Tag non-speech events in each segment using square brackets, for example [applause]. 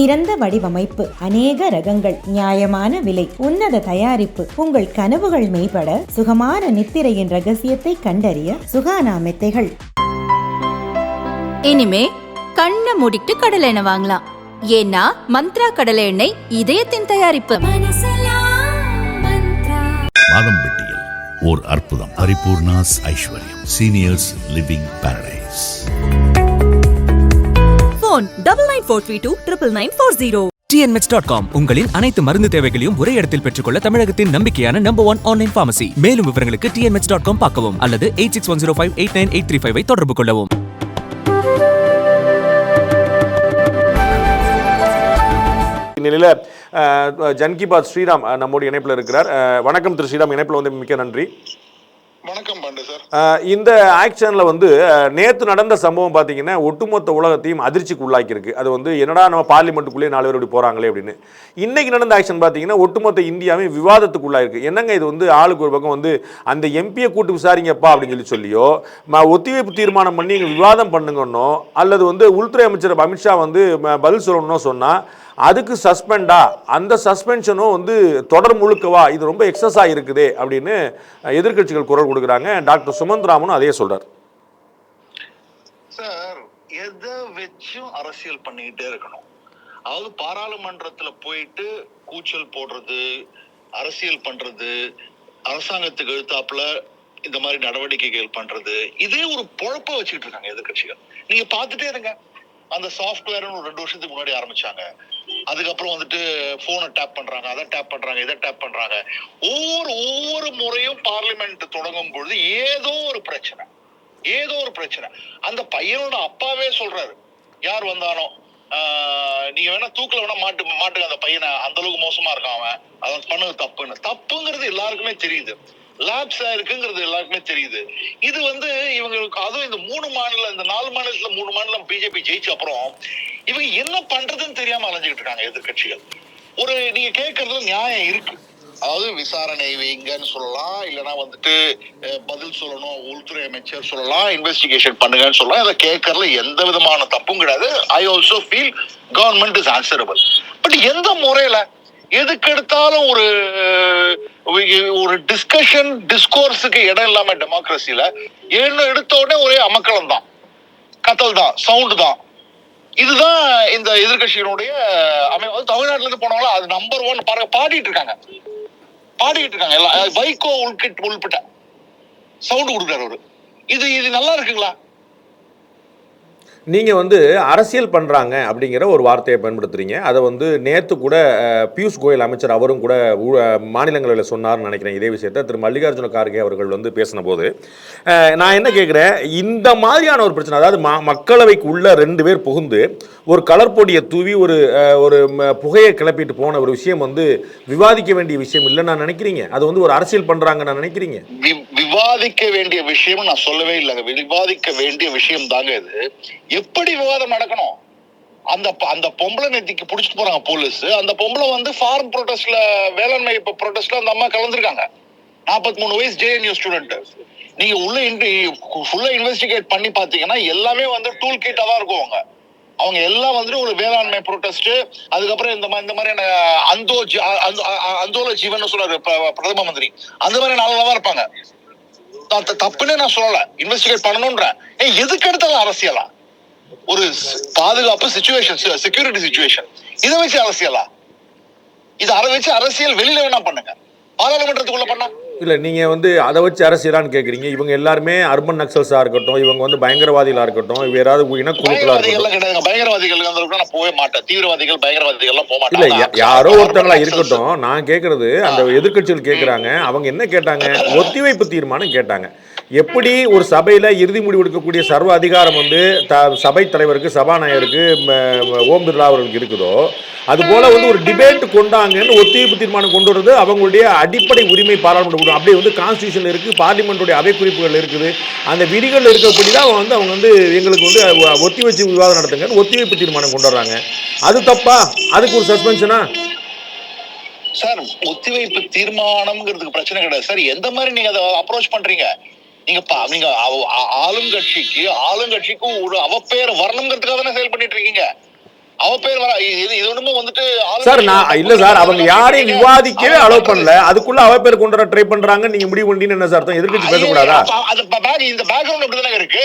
சிறந்த வடிவமைப்பு அநேக ரகங்கள் நியாயமான விலை உன்னத தயாரிப்பு உங்கள் கனவுகள் மேம்பட சுகமான நித்திரையின் ரகசியத்தை கண்டறிய சுகானா மெத்தைகள். இனிமே கண்ணை மூடிட்டு கடலை எண்ணெய் வாங்கலாம். ஏன்னா மந்த்ரா கடலை எண்ணெய் இதயத்தின் தயாரிப்பு. மாதம்பட்டியில் ஓர் அற்புதம். Paripoorna's Aishwaryam. Seniors living paradise phone double nine four three two triple nine four zero TN meds dot com உங்களின் அனைத்து மருந்து தேவைகளையும் ஒரே இடத்தில் பெற்றுக்கொள்ள தமிழகத்தின் நம்பிக்கையான நம்பர் ஒன் ஆன்லைன் பார்மசி மேலும் விவரங்களுக்கு டிஎன்மெட்ஸ்.காம் பார்க்கவும் அல்லது eight six one zero five eight nine eight three five தொடர்பு கொள்ளவும். இந்நிலையில் ஜன்கி பாத் ஸ்ரீராம் அஹ், நம்மோடு இணைப்பில் இருக்கிறார். வணக்கம் திரு ஸ்ரீராம் இணைப்பில் வந்து மிக்க நன்றி வணக்கம் பாண்டு சார் அஹ், இந்த ஆக்ஷனில் வந்து நேற்று நடந்த சம்பவம் பார்த்தீங்கன்னா ஒட்டுமொத்த உலகத்தையும் அதிர்ச்சிக்கு உள்ளாக்கியிருக்கு அது வந்து என்னடா நம்ம பார்லிமெண்ட்டுக்குள்ளேயே நாலு பேர் இப்படி போகிறாங்களே அப்படின்னு. இன்னைக்கு நடந்த ஆக்ஷன் பார்த்தீங்கன்னா ஒட்டுமொத்த இந்தியாவே விவாதத்துக்கு உள்ளாயிருக்கு என்னங்க இது வந்து ஆளுக்கு ஒரு பக்கம் வந்து அந்த எம்பியை கூட்டு விசாரிங்கப்பா அப்படின்னு சொல்லி சொல்லியோ ம- ஒத்திவைப்பு தீர்மானம் பண்ணி விவாதம் பண்ணுங்கன்னோ அல்லது வந்து உள்துறை அமைச்சர் அமித்ஷா வந்து பதில் சொல்லணும்னோ சொன்னால் அதுக்கு சஸ்பெண்டா அந்த சஸ்பென்ஷனும் வந்து தொடர் முழுக்கவா? இது ரொம்ப எக்ஸஸ் ஆகிருக்குதே அப்படின்னு எதிர்கட்சிகள் எதிர்க்கட்சிகள் குரல் கொடுக்குறாங்க. டாக்டர் சுமந்த் அதையே அதே சொல்றார். சார் எதை வச்சும் அரசியல் பண்ணிக்கிட்டே இருக்கணும். அதாவது பாராளுமன்றத்துல போயிட்டு கூச்சல் போடுறது அரசியல் பண்றது அரசாங்கத்துக்கு எழுத்தாப்புல இந்த மாதிரி நடவடிக்கைகள் பண்றது இதே ஒரு பொழப்ப வச்சுக்கிட்டு இருக்காங்க எதிர்க்கட்சிகள். நீங்க பார்த்துட்டே இருங்க. அந்த சாஃப்ட்வேர்னு ஒரு ரெண்டு வருஷத்துக்கு முன்னாடி ஆரம்பிச்சாங்க. அதுக்கப்புறம் வந்துட்டு போனை டேப் பண்றாங்க அதை டேப் பண்றாங்க இதை டேப் பண்றாங்க. ஒவ்வொரு ஒவ்வொரு முறையும் பார்லிமெண்ட் தொடங்கும் பொழுது ஏதோ ஒரு பிரச்சனை. ஏதோ ஒரு பிரச்சனை. அந்த பையனோட அப்பாவே சொல்றாரு. யார் வந்தானோ நீங்க வேணா தூக்கல வேணா மாட்டு மாட்டுங்க அந்த பையனை அந்த அளவுக்கு மோசமா இருக்கான் அவன். அவன் பண்ணது தப்புன்னு. தப்புங்கிறது எல்லாருக்குமே தெரியுது. லேப்ஸா இருக்குங்கிறது எல்லாருக்குமே தெரியுது. இது வந்து இவங்களுக்கு அதுவும் இந்த மூணு மாநிலம் இந்த நாலு மாநிலத்துல மூணு மாநிலம் பிஜேபி ஜெயிச்ச அப்புறம் இவங்க என்ன பண்றதுன்னு தெரியாம அலைஞ்சுக்கிட்டு இருக்காங்க எதிர்க்கட்சிகள். ஒரு நீங்க கேட்கறதுல நியாயம் இருக்கு. அதாவது விசாரணை வைங்கன்னு சொல்லலாம் இல்லைன்னா வந்துட்டு பதில் சொல்லணும் உள்துறை அமைச்சர் சொல்லலாம் இன்வெஸ்டிகேஷன் பண்ணுங்கன்னு சொல்லலாம். இதை கேட்கறதுல எந்த விதமான தப்பும் கிடையாது. I also feel government is answerable but எந்த முறையில எதுக்கு எடுத்தாலும் ஒரு ஒரு டிஸ்கஷன் டிஸ்கோர்ஸுக்கு இடம் இல்லாம டெமோக்ரஸில என்ன எடுத்த உடனே ஒரே அமக்கலம் தான் கத்தல் தான் சவுண்டு தான் இதுதான் இந்த எதிர்கட்சியினுடைய அமைப்பு தமிழ்நாட்டுல இருந்து போனவங்கள அது நம்பர் ஒன் பாருங்க பாடிட்டு இருக்காங்க. பாடிட்டு இருக்காங்க. எல்லாம் வைகோ உள்கிட் உள்பிட்ட சவுண்டு கொடுக்குறாரு அவரு. இது இது நல்லா இருக்குங்களா? நீங்கள் வந்து அரசியல் பண்ணுறாங்க அப்படிங்கிற ஒரு வார்த்தையை பயன்படுத்துறீங்க. அதை வந்து நேற்று கூட பியூஷ் கோயல் அமைச்சர் அவரும் கூட மாநிலங்களில் சொன்னார்னு நினைக்கிறேன் இதே விஷயத்தை. திரு மல்லிகார்ஜுன கார்கே அவர்கள் வந்து பேசின போது நான் என்ன கேட்குறேன் இந்த மாதிரியான ஒரு பிரச்சனை அதாவது மக்களவைக்கு உள்ள ரெண்டு பேர் புகுந்து ஒரு கலர் பொடியை தூவி ஒரு ஒரு புகையை கிளப்பிட்டு போன ஒரு விஷயம் வந்து விவாதிக்க வேண்டிய விஷயம் இல்லைன்னு நான் நினைக்கிறீங்க? அது வந்து ஒரு அரசியல் பண்ணுறாங்கன்னு நான் நினைக்கிறீங்க? வி- விவாதிக்க வேண்டிய விஷயம் நான் சொல்லவே இல்லைங்க. விவாதிக்க வேண்டிய விஷயம் தாங்க இது. எப்படி விவாதம் நடக்கணும்? அந்த அந்த பொம்பளை நேத்திக்கு பிடிச்சிட்டு போறாங்க போலீஸ். அந்த பொம்பளை வந்து ஃபார்ம் ப்ரொடெஸ்ட்ல வேளாண்மை ப்ரொடெஸ்ட்ல அந்த அம்மா கலந்துருக்காங்க. நாற்பத்தி மூணு வயசு ஜேஎன்யூ ஸ்டூடெண்ட் நீங்க உள்ள ஃபுல்லா இன்வெஸ்டிகேட் பண்ணி பாத்தீங்கன்னா எல்லாமே வந்து டூல் கிட்டா தான் இருக்கும் அவங்க. அவங்க எல்லாம் வந்துட்டு ஒரு வேளாண்மை ப்ரொடெஸ்ட் அதுக்கப்புறம் இந்த மாதிரி இந்த மாதிரியான அந்தோ அந்தோல ஜீவன் சொல்றாரு பிரதம மந்திரி. அந்த மாதிரி நல்லா தான் இருப்பாங்க. த- தப்புன்னு நான் சொல்லல. இன்வெஸ்டிகேட் பண்ணணும்ன்றேன் ஏன் எதுக்கு எடுத்தாலும் அரசியலா? ஒரு பாதுகாப்பு சுச்சுவேஷன் செக்யூரிட்டி சுச்சுவேஷன் இதை வச்சு அரசியலா? இது அதை வச்சு அரசியல் வெளியில வேணா பண்ணுங்க. பாராளுமன்றத்துக்குள்ள பண்ணா? இல்லை நீங்கள் வந்து அதை வச்சு அரசியலான்னு கேட்குறீங்க இவங்க எல்லாருமே அர்பன் நக்சல்ஸாக இருக்கட்டும் இவங்க வந்து பயங்கரவாதிகளாக இருக்கட்டும் இவ யாராவது இனக்குழுக்களாக பயங்கரவாதிகள் இருக்கட்டும். பயங்கரவாதிகள் நான் போகவே மாட்டேன். தீவிரவாதிகள் பயங்கரவாதிகள் எல்லாம் போக இல்ல மாட்டாங்க யா- யாரோ ஒருத்தங்களா இருக்கட்டும் நான் கேக்குறது அந்த எதிர்க்கட்சிகள் கேக்குறாங்க. அவங்க என்ன கேட்டாங்க? [laughs] ஒத்திவைப்பு தீர்மானம் கேட்டாங்க. எப்படி ஒரு சபையில் இறுதி முடிவு எடுக்கக்கூடிய சர்வ அதிகாரம் வந்து த- சபை தலைவருக்கு சபாநாயகருக்கு ஓம் பிர்லா அவர்களுக்கு இருக்குதோ அதுபோல் வந்து ஒரு டிபேட் கொண்டாங்கன்னு ஒத்திவைப்பு தீர்மானம் கொண்டு வரது அவங்களுடைய அடிப்படை உரிமை பாராளுமன்ற அப்படியே வந்து கான்ஸ்டியூஷன் இருக்குது பார்லிமெண்ட்டுடைய அவை குறிப்புகள் இருக்குது. அந்த விதிகள் இருக்கக்கூடிய தான் வந்து அவங்க வந்து எங்களுக்கு வந்து ஒத்தி வச்சு விவாதம் நடத்துங்கன்னு ஒத்திவைப்பு தீர்மானம் கொண்டு வர்றாங்க. அது தப்பா? அதுக்கு ஒரு சஸ்பென்ஷனா சார் ஒத்திவைப்பு தீர்மானம்ங்கிறதுக்கு பிரச்சனை கிடையாது. சார் எந்த மாதிரி நீங்க அதை அப்ரோச் பண்றீங்க? நீங்க பா- நீங்க ஆளுங்கட்சிக்கு ஆளுங்கட்சிக்கு ஒரு அவப்பெயர் வரணுங்கிறதுக்காக தானே செயல் பண்ணிட்டு இருக்கீங்க? அவ பேர் வர இது இது ஒண்ணுமே வந்துட்டு சார் நான் இல்ல. சார் அவங்க யாரையும் விவாதிக்கவே அலோவ் பண்ணல. அதுக்குள்ள அவ பேர் கொண்டு வர ட்ரை பண்றாங்க. நீங்க முடிவு பண்ணிட்டீங்கன்னு என்ன சார் அர்த்தம்? எதிர்க்கட்சி பேசக்கூடாதா? இந்த பேக்ரவுண்ட் அப்படிதானே இருக்கு?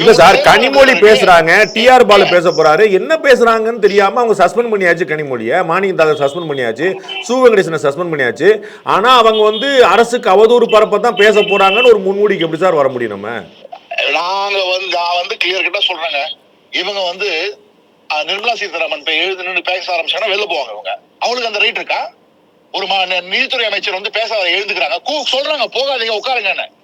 இல்ல சார் கனிமொழி. பேசுறாங்க. டிஆர் பாலு பேச போறாரு. என்ன பேசுறாங்கன்னு தெரியாம அவங்க சஸ்பெண்ட் பண்ணியாச்சு கனிமொழிய. மானியம் தாக்கல் சஸ்பெண்ட் பண்ணியாச்சு. சு வெங்கடேசனை சஸ்பெண்ட் பண்ணியாச்சு. ஆனா அவங்க வந்து அரசுக்கு அவதூறு பரப்ப தான் பேச போறாங்கன்னு ஒரு முன்மூடிக்கு எப்படி சார் வர முடியும் நம்ம? நாங்க வந்து நான் வந்து கிளியர் கிட்ட சொல்றேங்க. இவங்க வந்து நிர்மலா சீதாராமன் போய் எழுதுன்னு பேச ஆரம்பிச்சாங்கன்னா வெளில போவாங்க இவங்க. அவங்களுக்கு அந்த ரைட் இருக்கா? ஒரு மா- நிதித்துறை அமைச்சர் வந்து பேச எழுதுக்கிறாங்க கூ- சொல்றாங்க போகாதீங்க உட்காருங்கன்னு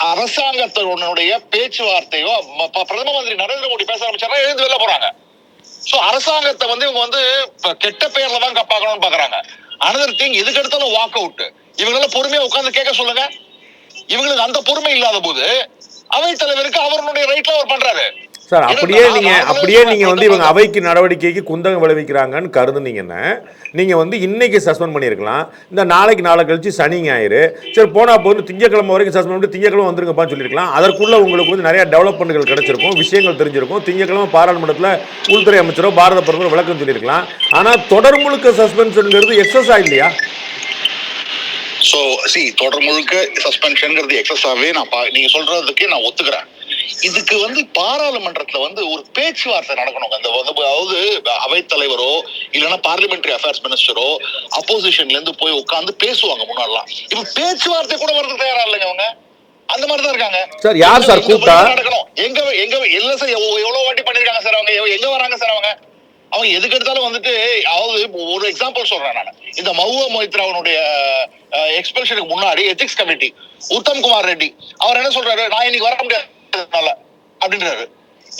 அரசாங்கத்தினுடைய பேச்சுவார்த்தையோ பிரதம மந்திரி நரேந்திர மோடி பேச ஆரம்பிச்சாங்கன்னா எழுந்து வெளில போறாங்க. சோ அரசாங்கத்தை வந்து இவங்க வந்து இப்ப கெட்ட பெயர்ல தான் பார்க்கணும்னு பாக்குறாங்க. அனதர் திங் எதுக்கு எடுத்தாலும் வாக் அவுட் இவங்கள பொறுமையா உட்கார்ந்து கேட்க சொல்லுங்க. இவங்களுக்கு அந்த பொறுமை இல்லாத போது அவைத் தலைவருக்கு அவருடைய ரைட்ல அவர் பண்றாரு. சார் அப்படியே நீங்க அப்படியே நீங்க வந்து இவங்க அவைக்கு நடவடிக்கைக்கு குந்தகம் விளைவிக்கிறாங்கன்னு கருதுனீங்கன்னா நீங்க வந்து இன்னைக்கு சஸ்பெண்ட் பண்ணியிருக்கலாம். இந்த நாளைக்கு நாளை கழிச்சு சனி ஞாயிறு. சரி போனா போது திங்கக்கிழமை வரைக்கும் சஸ்பெண்ட் பண்ணி திங்கக்கிழமை வந்துருங்கப்பான்னு சொல்லியிருக்கலாம். அதற்குள்ள உங்களுக்கு வந்து நிறைய டெவலப்மெண்ட்கள் கிடைச்சிருக்கும் விஷயங்கள் தெரிஞ்சிருக்கும். திங்கக்கிழமை பாராளுமன்றத்தில் உள்துறை அமைச்சரோ பாரத பிரதமர் விளக்கம் சொல்லியிருக்கலாம். ஆனா தொடர் முழுக்க சஸ்பென்ஷன்ங்கிறது எக்ஸஸ் இல்லையா? சோ சி தொடர் முழுக்க சஸ்பென்ஷன்ங்கிறது எக்ஸஸாவே நான் பா- நீங்க சொல்றதுக்கு நான் ஒத்துக்கிறேன். இதுக்கு வந்து பாராளுமன்றத்துல வந்து ஒரு பேச்சுவார்த்தை நடக்கணும். அந்த அதாவது அவைத் தலைவரோ இல்லைன்னா பார்லிமெண்டரி அஃபேர்ஸ் மினிஸ்டரோ அப்போசிஷன்ல இருந்து போய் உட்கார்ந்து பேசுவாங்க முன்னாடிலாம். இப்ப பேச்சுவார்த்தை கூட வரது தயாரா இல்லைங்க அவங்க அந்த மாதிரி தான் இருக்காங்க. சார், யார் சார் கூப்பிட்டா? நடக்கணும்? எங்க எங்க இல்ல சார் எவ்வ- எவ்வளவு வாட்டி பண்ணிருக்காங்க சார் அவங்க? எங்க வராங்க சார் அவங்க? அவங்க எதுக்கு எடுத்தாலும் வந்துட்டு அதாவது ஒரு எக்ஸாம்பிள் சொல்றேன் நான். இந்த மவுவா மொய்த்ராவனுடைய எக்ஸ்பெல்ஷனுக்கு முன்னாடி எத்திக்ஸ் கமிட்டி உத்தம் குமார் ரெட்டி. அவர் என்ன சொல்றாரு? நான் இன்னைக்கு வர முடியாதுனால அப்படின்றாரு.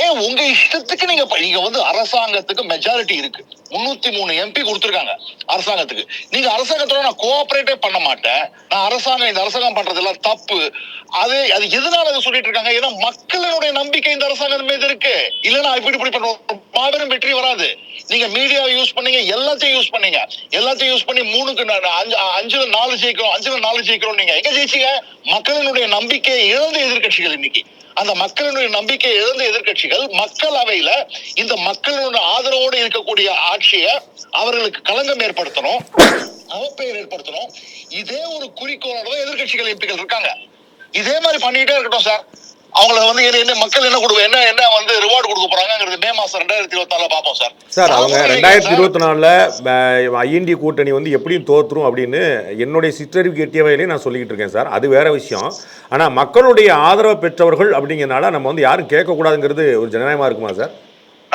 ஏன் உங்க இஷ்டத்துக்கு நீங்க நீங்க வந்து அரசாங்கத்துக்கு மெஜாரிட்டி இருக்கு. முன்னூத்தி மூணு எம்பி கொடுத்துருக்காங்க அரசாங்கத்துக்கு. நீங்க அரசாங்கத்தோட நான் கோஆபரேட்டே பண்ண மாட்டேன். நான் அரசாங்கம் இந்த அரசாங்கம் பண்றதெல்லாம் தப்பு. அது அது எதனால அதை சொல்லிட்டு இருக்காங்க? ஏன்னா மக்களினுடைய நம்பிக்கை இந்த அரசாங்கம் மீது இருக்கு. இல்லைன்னா இப்படி இப்படி பண்ணுவோம் மாபெரும் வெற்றி வராது. நீங்க மீடியா யூஸ் பண்ணீங்க எல்லாத்தையும் யூஸ் பண்ணீங்க. எல்லாத்தையும் யூஸ் பண்ணி மூணுக்கு அஞ்சு அஞ்சுல நாலு ஜெயிக்கிறோம் அஞ்சுல நாலு ஜெயிக்கிறோம் நீங்க எங்க ஜெயிச்சீங்க? மக்களினுடைய நம்பிக்கையை இழந்த எதிர்க்கட்சிகள் இன்னைக்கு. அந்த மக்களினுடைய நம்பிக்கை இழந்த எதிர்க்கட்சிகள் மக்கள் அவையில இந்த மக்களினுடைய ஆதரவோடு இருக்கக்கூடிய ஆட்சியை அவர்களுக்கு களங்கம் ஏற்படுத்தணும் அவப்பெயர் ஏற்படுத்தணும். இதே ஒரு குறிக்கோளோட எதிர்கட்சிகள் எதிர்க்கட்சிகள் எம்பிகள் இருக்காங்க. இதே மாதிரி பண்ணிட்டே இருக்கட்டும் சார். அவங்கள வந்து என்ன- மக்கள் என்ன கொடுக்க என்ன என்ன வந்து ரிவார்டு கொடுக்க போறாங்கிறது மே மாசம் ரெண்டாயிரத்தி இருபத்தி நாலுல பார்ப்போம் சார். சார் அவங்க ரெண்டாயிரத்தி இருபத்தி நாலில் ஐஎன்டி கூட்டணி வந்து எப்படியும் தோற்றுரும் அப்படின்னு என்னுடைய சிற்றறிவுக்கு எட்டிய வகையிலே நான் சொல்லிக்கிட்டு இருக்கேன் சார். அது வேற விஷயம். ஆனால் மக்களுடைய ஆதரவை பெற்றவர்கள் அப்படிங்கிறனால நம்ம வந்து யாரும் கேட்கக்கூடாதுங்கிறது ஒரு ஜனநாயகமாக இருக்குமா சார்?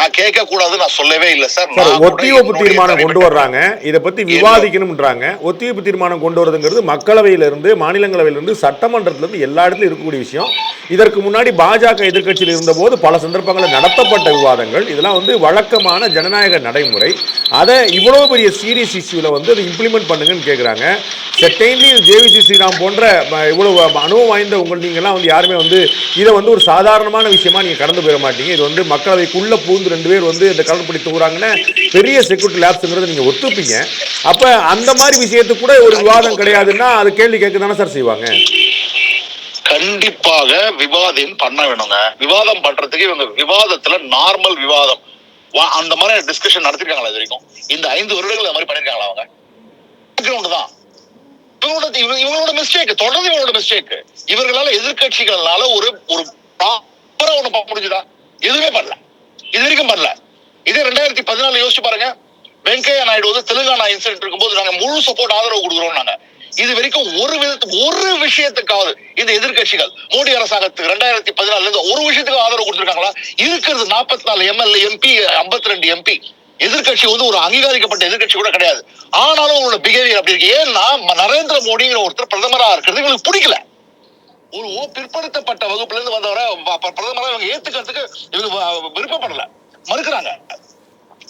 நான் கேட்க கூடாது நான் சொல்லவே இல்லை சார். ஒத்திவைப்பு தீர்மானம் கொண்டு வர்றாங்க. இதை பத்தி விவாதிக்கணும்ன்றாங்க. ஒத்திவைப்பு தீர்மானம் கொண்டு வரதுங்கிறது மக்களவையில இருந்து மாநிலங்களவையில இருந்து சட்டமன்றத்துல இருந்து எல்லா இடத்துலயும் இருக்கக்கூடிய விஷயம். இதற்கு முன்னாடி பாஜக எதிர்க்கட்சியில் இருந்தபோது பல சந்தர்ப்பங்களில் நடத்தப்பட்ட விவாதங்கள். இதெல்லாம் வந்து வழக்கமான ஜனநாயக நடைமுறை. அதை இவ்வளவு பெரிய சீரியஸ் இஷ்யூல வந்து அதை இம்ப்ளிமெண்ட் பண்ணுங்கன்னு கேட்குறாங்க செகண்ட்லி ஜேவிசி ஸ்ரீராம் போன்ற ம, இவ்வளவு அனுபவம் வாய்ந்த உங்கள் நீங்கள்லாம் வந்து யாருமே வந்து இதை வந்து ஒரு சாதாரணமான விஷயமா நீங்க கடந்து போயிட மாட்டீங்க. இது வந்து மக்களவைக்குள்ள பூந்து ரெண்டு பேர் வந்து இந்த கலந்துப்படி தூங்குறாங்கன்னு பெரிய செக்யூரிட்டி லேப்ஸுங்கிறத நீங்கள் ஒத்துப்பீங்க. அப்போ அந்த மாதிரி விஷயத்துக்கு கூட ஒரு விவாதம் கிடையாதுன்னா அது கேள்வி கேட்க தானே சார் செய்வாங்க? கண்டிப்பாக விவாதம் பண்ண வேணுங்க. விவாதம் பண்றதுக்கு இவங்க விவாதத்துல நார்மல் விவாதம். அந்த மாதிரி டிஸ்கஷன் நடத்திருக்காங்களா இது வரைக்கும்? இந்த ஐந்து வருடங்கள் அந்த மாதிரி பண்ணிருக்காங்களா அவங்க? Background தான். இவங்களோட இவங்களோட மிஸ்டேக் தொடர்ந்து இவங்களோட மிஸ்டேக் இவர்களால எதிர்கட்சிகளால ஒரு ஒரு ப்ராப்பரா ஒண்ணு முடிஞ்சுதா? எதுவுமே பண்ணல. இது வரைக்கும் பண்ணல. இதே ரெண்டாயிரத்தி பதினாலு யோசிச்சு பாருங்க. வெங்கையா நாயுடு வந்து தெலுங்கானா இன்சிடென்ட் இருக்கும்போது நாங்க முழு சப்போர்ட் ஆதரவு கொடுக்குறோம் நாங்க. இது வரைக்கும் ஒரு விதத்து ஒரு விஷயத்துக்காவது இந்த எதிர்க்கட்சிகள் மோடி அரசாங்கத்துக்கு ரெண்டாயிரத்தி பதினாலுல இருந்து ஒரு விஷயத்துக்கு ஆதரவு கொடுத்துருக்காங்களா? இருக்கிறது நாற்பத்தி நாலு எம்எல்ஏ எம்பி ஐம்பத்தி ரெண்டு எம்பி. எதிர்க்கட்சி வந்து ஒரு அங்கீகரிக்கப்பட்ட எதிர்க்கட்சி கூட கிடையாது. ஆனாலும் உங்களோட பிஹேவியர் அப்படி இருக்கு. ஏன்னா நரேந்திர மோடிங்கிற ஒருத்தர் பிரதமரா இருக்கிறது இவங்களுக்கு பிடிக்கல. ஒரு ஓ பிற்படுத்தப்பட்ட வகுப்புல இருந்து வந்தவரை ப- இவங்க ஏத்துக்கிறதுக்கு இவங்க வ- விருப்பப்படல. மறுக்கிறாங்க.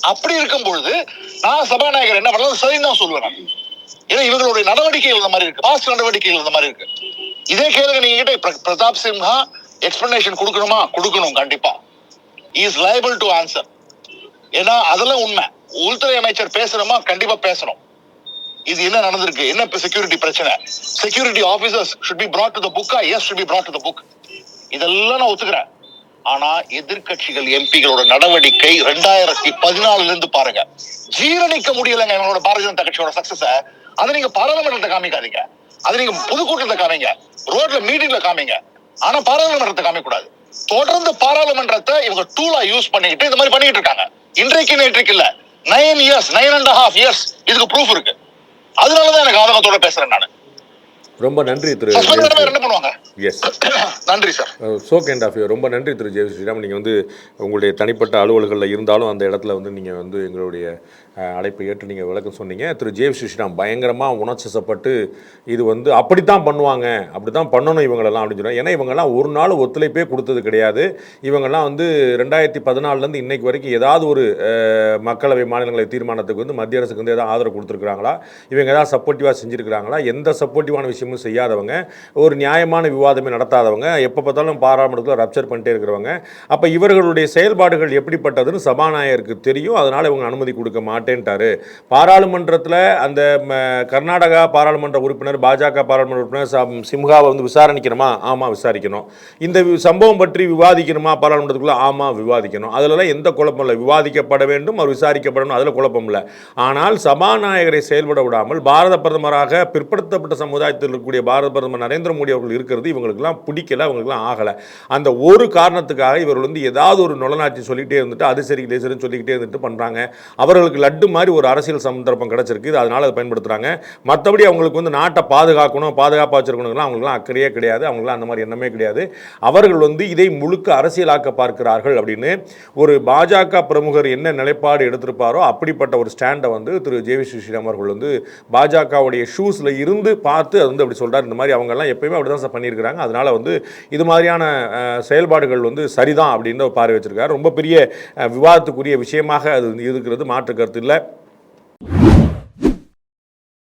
அப்படி இருக்கும் பொழுது நான் சபாநாயகர் என்ன பண்ணலாம்? சரின்னு தான் சொல்லுவேன் ஏன்னா இவங்களுடைய நடவடிக்கைகள் இந்த மாதிரி இருக்கு. பாஸ்ட் நடவடிக்கைகள் இந்த மாதிரி இருக்கு. இதே கேளுங்க நீங்க கிட்ட பிர- பிரதாப் சிம்ஹா எக்ஸ்பிளனேஷன் கொடுக்கணுமா? கொடுக்கணும் கண்டிப்பா. இஸ் லைபிள் டு ஆன்சர் ஏன்னா அதெல்லாம் உண்மை. உள்துறை அமைச்சர் பேசணுமா? கண்டிப்பா பேசணும். இது என்ன நடந்திருக்கு? என்ன செக்யூரிட்டி பிரச்சனை? Security officers should be brought the the book. Yes should be brought to the book இதெல்லாம் நான் ஒத்துக்கிறேன். ஆனா எதிர்கட்சிகள் எம்பிகளோட நடவடிக்கை ரெண்டாயிரத்தி பதினாலுல இருந்து பாருங்க. ஜீரணிக்க முடியலங்க எங்களோட பாரதிய ஜனதா கட்சியோட சக்சஸ அதை நீங்க பாராளுமன்றத்தை காமிக்காதீங்க. அதை நீங்க பொதுக்கூட்டத்தை காமிங்க. ரோட்ல மீட்டிங்ல காமிங்க. ஆனா பாராளுமன்றத்தை காமிக்க கூடாது தொடர்ந்து பாராளுமன்றத்தை இவங்க டூலா யூஸ் பண்ணிக்கிட்டு இந்த மாதிரி பண்ணிட்டு இருக்காங்க. இன்றைக்கு நேற்றைக்கு இல்ல. Nine years nine and half years இதுக்கு ப்ரூஃப் இருக்கு. அதனாலதான் எனக்கு ஆதங்கத்தோட பேசுறேன் நான். ரொம்ப நன்றி திரு என்ன பண்ணுவாங்க? எஸ் [clears throat] நன்றி sir. So kind of you ரொம்ப நன்றி திரு ஜெய ஸ்ரீராம் நீங்கள் வந்து உங்களுடைய தனிப்பட்ட அலுவல்களில் இருந்தாலும் அந்த இடத்துல வந்து நீங்கள் வந்து எங்களுடைய அழைப்பை ஏற்று நீங்கள் விளக்கம் சொன்னீங்க. திரு. ஜெய் ஸ்ரீராம் பயங்கரமாக உணர்ச்சிசப்பட்டு இது வந்து அப்படித்தான் பண்ணுவாங்க அப்படி தான் பண்ணணும் இவங்களெல்லாம் அப்படின்னு சொன்னாங்க ஏன்னா இவங்கெல்லாம் ஒரு நாள் ஒத்துழைப்பே கொடுத்தது கிடையாது. இவங்கெல்லாம் வந்து ரெண்டாயிரத்தி பதினாலுலேருந்து இன்னைக்கு வரைக்கும் ஏதாவது ஒரு மக்களவை மாநிலங்களை தீர்மானத்துக்கு வந்து மத்திய அரசுக்கு வந்து ஏதாவது ஆதரவு கொடுத்துருக்குறாங்களா? இவங்க ஏதாவது சப்போர்ட்டிவாக செஞ்சுருக்கிறாங்களா? எந்த சப்போர்ட்டிவான விஷயமும் செய்யாதவங்க ஒரு நியாயமான விவாதமே நடத்தாதவங்க எப்போ பார்த்தாலும் பாராளுமன்றத்தில் ரப்சர் பண்ணிட்டே இருக்கிறவங்க. அப்போ இவர்களுடைய செயல்பாடுகள் எப்படிப்பட்டதுன்னு சபாநாயகருக்கு தெரியும். அதனால் இவங்க அனுமதி கொடுக்க மாட்டேன் மாட்டேன்ட்டாரு. பாராளுமன்றத்தில் அந்த கர்நாடகா பாராளுமன்ற உறுப்பினர் பாஜக பாராளுமன்ற உறுப்பினர் சிம்ஹாவை வந்து விசாரணிக்கணுமா? ஆமாம் விசாரிக்கணும். இந்த சம்பவம் பற்றி விவாதிக்கணுமா? பாராளுமன்றத்துக்குள்ள ஆமாம் விவாதிக்கணும். அதிலலாம் எந்த குழப்பம் இல்லை. விவாதிக்கப்பட வேண்டும் அவர் விசாரிக்கப்படணும் அதில் குழப்பம் இல்லை. ஆனால் சபாநாயகரை செயல்பட விடாமல் பாரத பிரதமராக பிற்படுத்தப்பட்ட சமுதாயத்தில் இருக்கக்கூடிய பாரத பிரதமர் நரேந்திர மோடி அவர்கள் இருக்கிறது இவங்களுக்குலாம் பிடிக்கல அவங்களுக்குலாம் ஆகலை. அந்த ஒரு காரணத்துக்காக இவர்கள் வந்து ஏதாவது ஒரு நுழநாட்சி சொல்லிக்கிட்டே இருந்துட்டு அது சரி இது சரின்னு சொல்லிக்கிட்டே இருந்துட்டு பண்ணுறாங்க அவர்களுக்கு லட்டு மாதிரி ஒரு அரசியல் சந்தர்ப்பம் கிடச்சிருக்கு. அதனால் அதை பயன்படுத்துகிறாங்க மற்றபடி அவங்களுக்கு வந்து நாட்டை பாதுகாக்கணும் பாதுகாப்பாக வச்சிருக்கணுங்கலாம் அவங்களுக்குலாம் அக்கறையே கிடையாது. அவங்களுக்குலாம் அந்த மாதிரி எண்ணமே கிடையாது. அவர்கள் வந்து இதை முழுக்க அரசியலாக்க பார்க்கிறார்கள் அப்படின்னு ஒரு பாஜக பிரமுகர் என்ன நிலைப்பாடு எடுத்திருப்பாரோ அப்படிப்பட்ட ஒரு ஸ்டாண்டை வந்து திரு. ஜேவி ஸ்ரீராம் அவர்கள் வந்து பாஜகவுடைய ஷூஸில் இருந்து பார்த்து அது வந்து அப்படி சொல்கிறார் இந்த மாதிரி அவங்கெல்லாம் எப்பயுமே அப்படி தான் சார் பண்ணியிருக்கிறாங்க. அதனால் வந்து இது மாதிரியான செயல்பாடுகள் வந்து சரிதான் அப்படின்னு ஒரு பார்வை வச்சிருக்காரு ரொம்ப பெரிய விவாதத்துக்குரிய விஷயமாக அது இருக்கிறது. மாற்று கருத்து இல்லை